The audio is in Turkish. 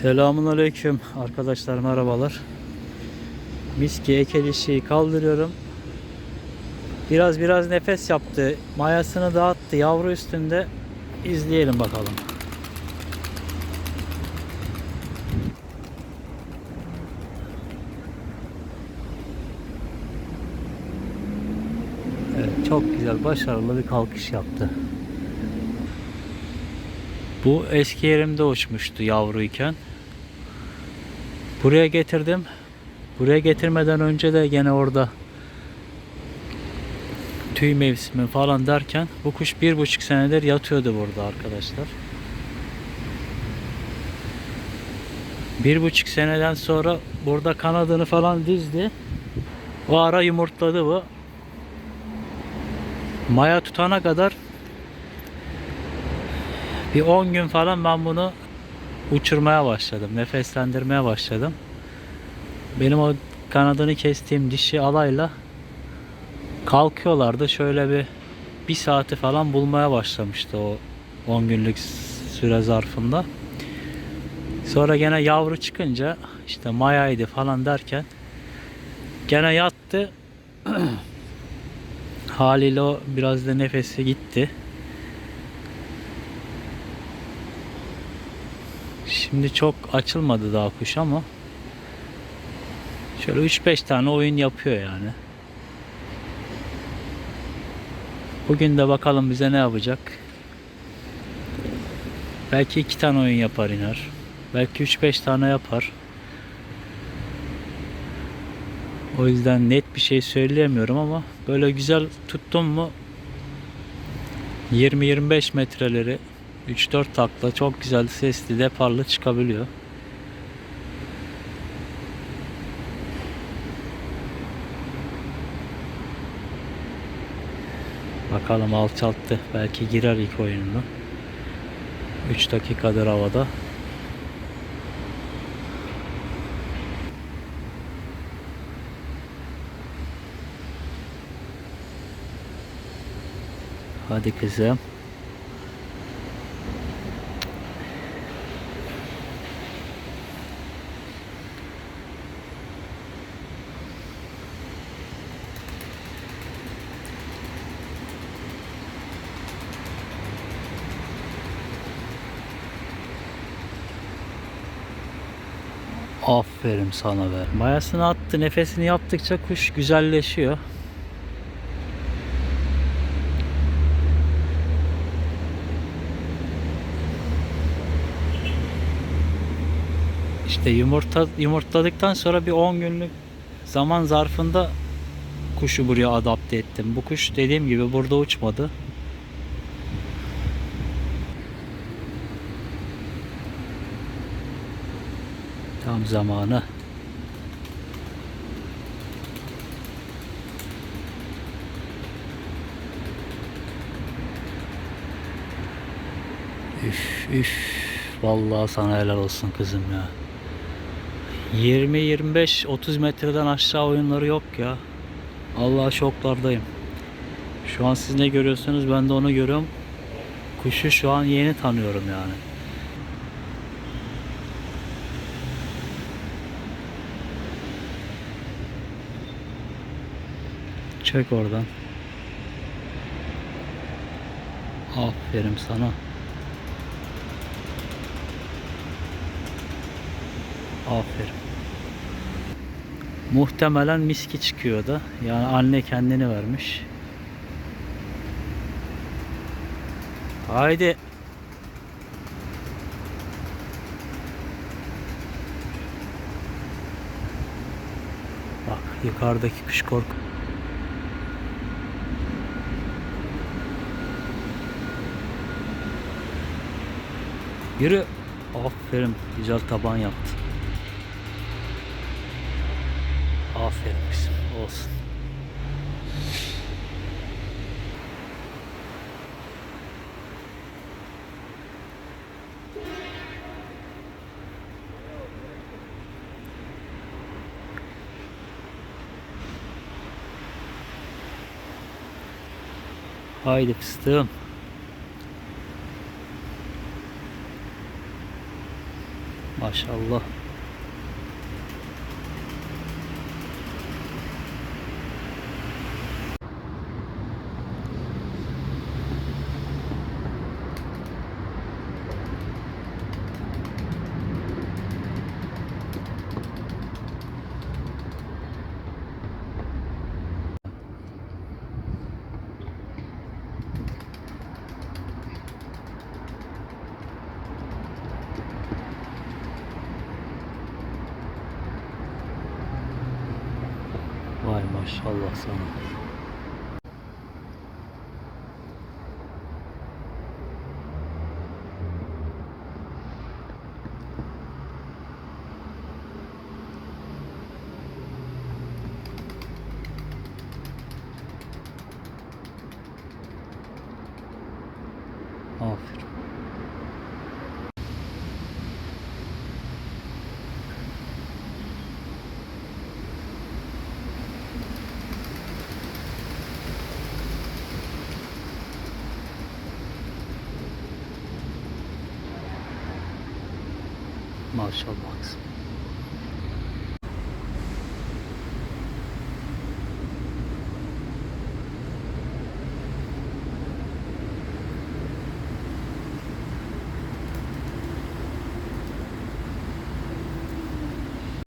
Selamun Aleyküm arkadaşlar merhabalar. Miski ekel işi kaldırıyorum. Biraz biraz nefes yaptı. Mayasını dağıttı yavru üstünde. İzleyelim bakalım. Evet, çok güzel başarılı bir kalkış yaptı. Bu eski yerimde uçmuştu yavruyken. Buraya getirdim. Buraya getirmeden önce de gene orada tüy mevsimi falan derken bu kuş bir buçuk senedir yatıyordu burada arkadaşlar. Bir buçuk seneden sonra burada kanadını falan dizdi. O ara yumurtladı bu. Maya tutana kadar bir 10 gün falan ben bunu uçurmaya başladım. Nefeslendirmeye başladım. Benim o kanadını kestiğim dişi alayla kalkıyorlardı. Şöyle bir bir saati falan bulmaya başlamıştı o 10 günlük süre zarfında. Sonra gene yavru çıkınca işte mayaydı falan derken gene yattı. Haliyle o biraz da nefesi gitti. Şimdi çok açılmadı daha kuş ama şöyle 3-5 tane oyun yapıyor yani. Bugün de bakalım bize ne yapacak. Belki 2 tane oyun yapar iner. Belki 3-5 tane yapar. O yüzden net bir şey söyleyemiyorum ama böyle güzel tuttum mu 20-25 metreleri 3-4 takla çok güzel sesli deparlı çıkabiliyor. Bakalım alçalttı. Belki girer ilk oyununda. 3 dakikadır havada. Hadi kızım. Aferin sana be. Mayasını attı, nefesini yaptıkça kuş güzelleşiyor. İşte yumurta yumurtladıktan sonra bir 10 günlük zaman zarfında kuşu buraya adapte ettim. Bu kuş dediğim gibi burada uçmadı. Tam zamanı. Üf üf. Vallahi sana helal olsun kızım ya. 20 25 30 metreden aşağı oyunları yok ya. Allah şoklardayım. Şu an siz ne görüyorsunuz ben de onu görüyorum. Kuşu şu an yeni tanıyorum yani. Çek oradan. Aferin sana. Aferin. Muhtemelen miski çıkıyor da. Yani anne kendini vermiş. Haydi. Bak yukarıdaki kuş korku. Yürü. Aferin. Güzel taban yaptı. Aferin. Olsun. Haydi fıstığım. Maşallah. Maşallah sana. Aferin. Maşallah kızım.